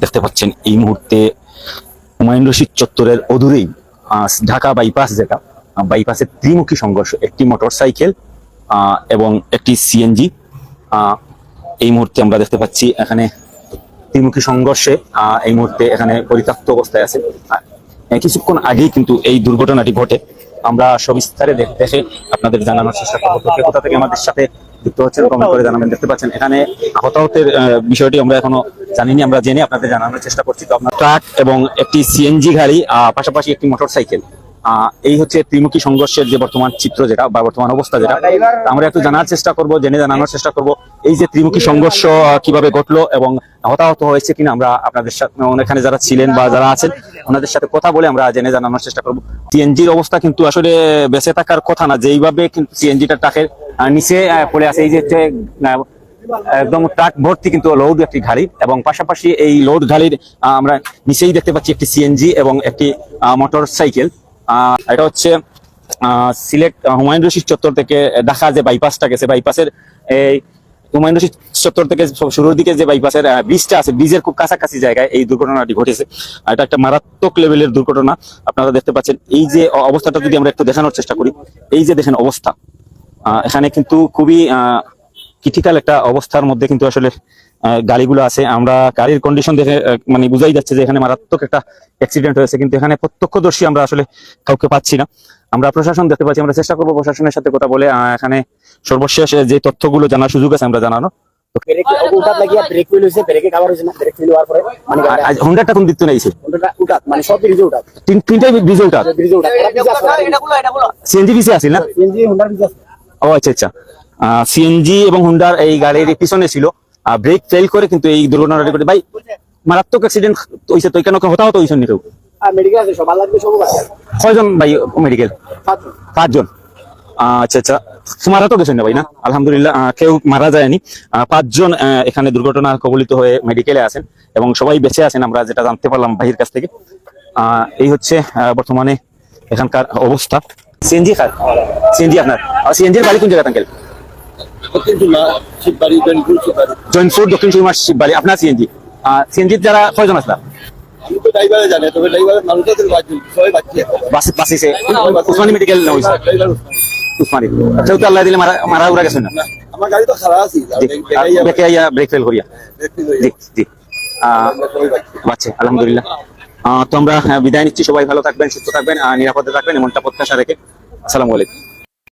দেখতে পাচ্ছেন এই মুহূর্তে হুমায়ুন রশিদ চত্বরের অদূরেই ঢাকা বাইপাস যেটা বাইপাসের ত্রিমুখী সংঘর্ষ, একটি মোটরসাইকেল এবং একটি সিএনজি এই মুহূর্তে আমরা দেখতে পাচ্ছি এখানে ত্রিমুখী সংঘর্ষে এই মুহূর্তে এখানে পরিত্যক্ত অবস্থায় আছে। কিছুক্ষণ আগেই কিন্তু এই দুর্ঘটনাটি ঘটে। আমরা সবিস্তারে দেখ- আপনাদের জানানোর চেষ্টা করব। কোথা থেকে আমাদের সাথে যুক্ত হচ্ছেন কমেন্ট করে জানাবেন দেখতে পাচ্ছেন। এখানে হতাহতের বিষয়টি আমরা এখনও জানিনি আমরা জেনে আপনাদের জানানোর চেষ্টা করছি। তো আপনার ট্রাক এবং একটি সিএনজি গাড়ি পাশাপাশি একটি মোটরসাইকেল। আহ, এই হচ্ছে ত্রিমুখী সংঘর্ষের যে বর্তমান চিত্র যেটা বা বর্তমান অবস্থা যেটা আমরা একটু জানার চেষ্টা করব জেনে জানানোর চেষ্টা করব এই যে ত্রিমুখী সংঘর্ষ কীভাবে ঘটলো এবং হতাহত হয়েছে কিনা আমরা আপনাদের সাথে এখানে যারা ছিলেন বা যারা আছেন ওনাদের সাথে কথা বলে আমরা জেনে জানানোর চেষ্টা করব। সিএনজির অবস্থা কিন্তু আসলে বেঁচে থাকার কথা না যেইভাবে কিন্তু সিএনজিটা ট্রাকের আহ, নিচে পড়ে আছে এই যে হচ্ছে, একদম ট্রাক ভর্তি কিন্তু লোড একটি গাড়ি এবং পাশাপাশি এই লোড আহ, আমরা নিচেই দেখতে পাচ্ছি একটি সিএনজি এবং একটি মোটর সাইকেল এটা হচ্ছে সিলেট হুমায়ুন রশিদ চত্বর থেকে ঢাকা যে বাইপাসটা গেছে বাইপাসের এই হুমায়ুন রশিদ চত্বর থেকে শুরুর দিকে যে বাইপাসের ব্রিজটা আছে ব্রিজের খুব কাছাকাছি জায়গায় এই দুর্ঘটনাটি ঘটেছে। এটা একটা মারাত্মক লেভেলের দুর্ঘটনা। আপনারা দেখতে পাচ্ছেন এই যে অবস্থাটা যদি আমরা একটু দেখানোর চেষ্টা করি এই যে দেখেন অবস্থা। এখানে কিন্তু খুবই ক্রিটিক্যাল একটা অবস্থার মধ্যে কিন্তু আসলে গাড়িগুলো আছে। আমরা গাড়ির কন্ডিশন দেখে মানে বুঝাই যাচ্ছে যে এখানে মারাত্মক একটা অ্যাক্সিডেন্ট হয়েছে। কিন্তু এখানে প্রত্যক্ষদর্শী আমরা আসলে কাউকে পাচ্ছি না। আমরা প্রশাসন দেখতে পাচ্ছি আমরা চেষ্টা করব প্রশাসনের সাথে কথা বলে এখানে সর্বশেষ যে তথ্যগুলো জানার সুযোগ আছে আমরা জানানো। মানে হুন্ডারটা কোন দিক মানে তিনটাই উঠাত। সিএনজি বিসি আসিল না? ও আচ্ছা আচ্ছা। সিএনজি এবং হুন্ডার এই গাড়ির পিছনে ছিল। ব্রেক ফেল করে কিন্তু এই দুর্ঘটনাটা ঘটে ভাই মারাত্মক অ্যাক্সিডেন্ট হয়েছে তো কেন হতাহত হয়েছে নি কেউ? কয়জন ভাই মেডিকেল পাঁচজন। আচ্ছা আচ্ছা। মারা তো গেছেন না ভাই না? আলহামদুলিল্লাহ কেউ মারা যায়নি। পাঁচজন এখানে দুর্ঘটনা কবলিত হয়ে মেডিকেলে আছেন এবং সবাই বেঁচে আছেন আমরা যেটা জানতে পারলাম ভাইয়ের কাছ থেকে। আহ, এই হচ্ছে বর্তমানে এখানকার অবস্থা। সিএনজি খার সিএনজি আপনার। সিএনজির বাড়ি কোন জায়গা জয়নপুর দক্ষিণ শিববাড়ি আপনার সিএনজি। সিএনজির যারা কয়জন আসলা আমি তো ড্রাইভারে জানি তবে ড্রাইভারের মানুষদের পাঁচজন সবাই বাচ্চি বাসে বাসিছে উসমানী মেডিকেল না হয়েছে। উসমানী। কেউ তো আল্লাহ দিলে মারা মারা উড়া গেছেন না? না আমার গাড়ি তো খারাপ আছে জি আইয়া ব্রেক ফেল করিয়া। জি জি। আহ, সবাই বাচ্চি বাচ্চা আলহামদুলিল্লাহ। তো আমরা আহ, বিদায় নিচ্ছি। সবাই ভালো থাকবেন সুস্থ থাকবেন আর নিরাপদে থাকবেন এমনটা প্রত্যাশা রেখে। আসসালামু আলাইকুম।